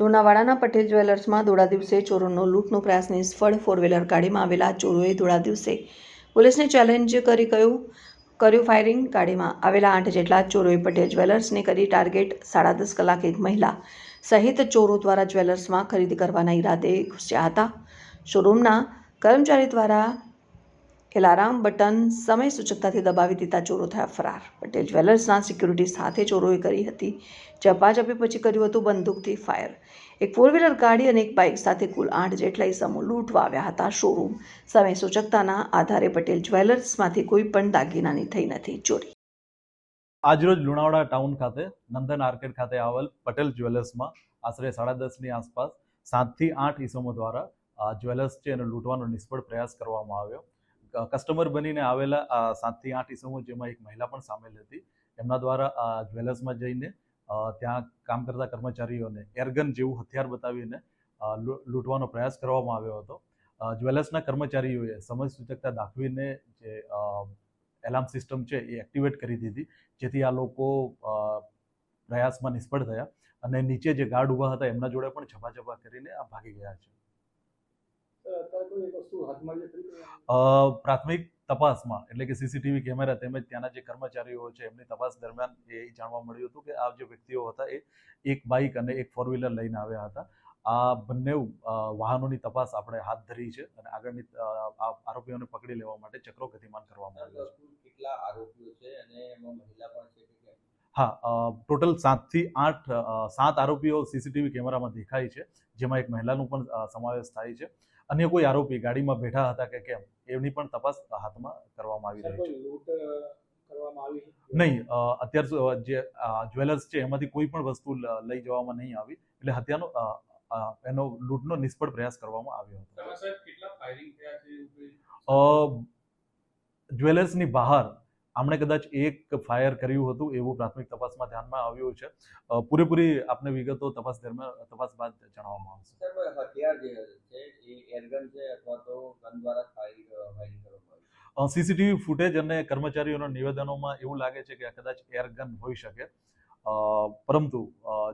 લુણાવાડાના પટેલ જ્વેલર્સમાં ધોળા દિવસે ચોરોનો લૂંટનો પ્રયાસ નિષ્ફળ ફોર વ્હીલર ગાડીમાં આવેલા ચોરોએ ધોળા દિવસે પોલીસને ચેલેન્જ કરી કહ્યું, કર્યું ફાયરિંગ ગાડીમાં આવેલા આઠ જેટલા ચોરોએ પટેલ જ્વેલર્સને કરી ટાર્ગેટ સાડા દસ કલાક એક મહિલા સહિત ચોરો દ્વારા જ્વેલર્સમાં ખરીદી કરવાના ઈરાદે ઘૂસ્યા હતા. શોરૂમના કર્મચારી દ્વારા એલાર્મ બટન સમય સૂચકતાથી દબાવી દીધા ચોરો થયા ફરાર. પટેલ જ્વેલર્સના સિક્યુરિટી સાથે ચોરોએ કરી હતી. ઝપાઝપી પછી કર્યું હતું બંદૂકથી ફાયર. એક ફોર વ્હીલર ગાડી અને એક બાઇક સાથે કુલ આઠ જેટલા ઇસમો લૂંટવા આવ્યા હતા શોરૂમ. સમય સૂચકતાના આધારે પટેલ જ્વેલર્સમાંથી કોઈ પણ દાગીનાની થઈ નથી ચોરી. આજરોજ લુણાવાડા ટાઉન ખાતે, નંદન આર્કેડ ખાતે આવેલ પટેલ જ્વેલર્સમાં આશરે સાડા દસની આસપાસ સાતથી આઠ ઇસમો દ્વારા જ્વેલર્સ છે એને લૂંટવાનો નિષ્ફળ પ્રયાસ કરવામાં આવ્યો. કસ્ટમર બનીને આવેલા સાતથી આઠ ઇસમો જેમાં એક મહિલા પણ સામેલ હતી. એમના દ્વારા જ્વેલર્સમાં જઈને ત્યાં કામ કરતા કર્મચારીઓને એરગન જેવું હથિયાર બતાવીને લૂંટવાનો પ્રયાસ કરવામાં આવ્યો હતો. જ્વેલર્સના કર્મચારીઓએ સમયસૂચકતા દાખવીને જે એલાર્મ સિસ્ટમ છે એ એક્ટિવેટ કરી દીધી, જેથી આ લોકો પ્રયાસમાં નિષ્ફળ થયા અને નીચે જે ગાર્ડ ઊભા હતા એમના જોડે પણ ઝપાઝપા કરીને આ ભાગી ગયા છે અત્યારે કોઈ એક વસ્તુ હાથમાં જે ખરી ગઈ? અ, પ્રાથમિક તપાસમાં, એટલે કે સીસીટીવી કેમેરા તેમજ ત્યાંના જે કર્મચારીઓ છે, એમની તપાસ દરમિયાન એ જાણવા મળ્યું હતું કે આ જે વ્યક્તિઓ હતા, એ એક બાઇક અને એક ફોર વ્હીલર લઈને આવ્યા હતા. આ બંને વાહનોની તપાસ આપણે હાથ ધરી છે અને આગળની આરોપીઓને પકડી લેવા માટે ચક્રો ગતિમાન કરવામાં આવ્યો છે. કેટલા આરોપીઓ છે અને એમાં મહિલા પણ છે હા ટોટલ સાતથી આઠ સાત આરોપીઓ સીસીટીવી કેમેરામાં દેખાય છે જેમાં એક મહિલાનું પણ સમાવેશ થાય છે. અન્ય કોઈ આરોપી ગાડીમાં બેઠા હતા કે કેમ એની પણ તપાસ હાથમાં કરવામાં આવી રહી છે. કોઈ લૂંટ અ, કરવામાં આવી નહીં અત્યાર સુ- જે જ્વેલર્સ છે એમાંથી કોઈ પણ વસ્તુ લઈ જવામાં નહીં આવી એટલે હત્યાનો એનો લૂંટનો નિષ્ફળ પ્રયાસ કરવામાં આવ્યો હતો. તમે સાહેબ કેટલા ફાયરિંગ થયા છે એવું કંઈ? અ, જ્વેલર્સની બહાર આમણે કદાચ એક ફાયર કર્યું હતું એવું પ્રાથમિક તપાસમાં ધ્યાનમાં આવ્યું છે. પૂરેપૂરી આપને વિગતો તપાસ દરમિયાન તપાસ બાદ જણાવવામાં આવશે. હથિયાર જે છે એ એરગન છે અથવા તો ગન દ્વારા ફાયરિંગ સીસીટીવી ફૂટેજ અને કર્મચારીઓના નિવેદનોમાં એવું લાગે છે કે કદાચ એરગન હોઈ શકે. પરંતુ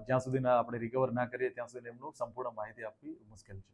જ્યાં સુધી આપણે રિકવર ના કરીએ ત્યાં સુધી એમનું સંપૂર્ણ માહિતી આપવી મુશ્કેલ છે.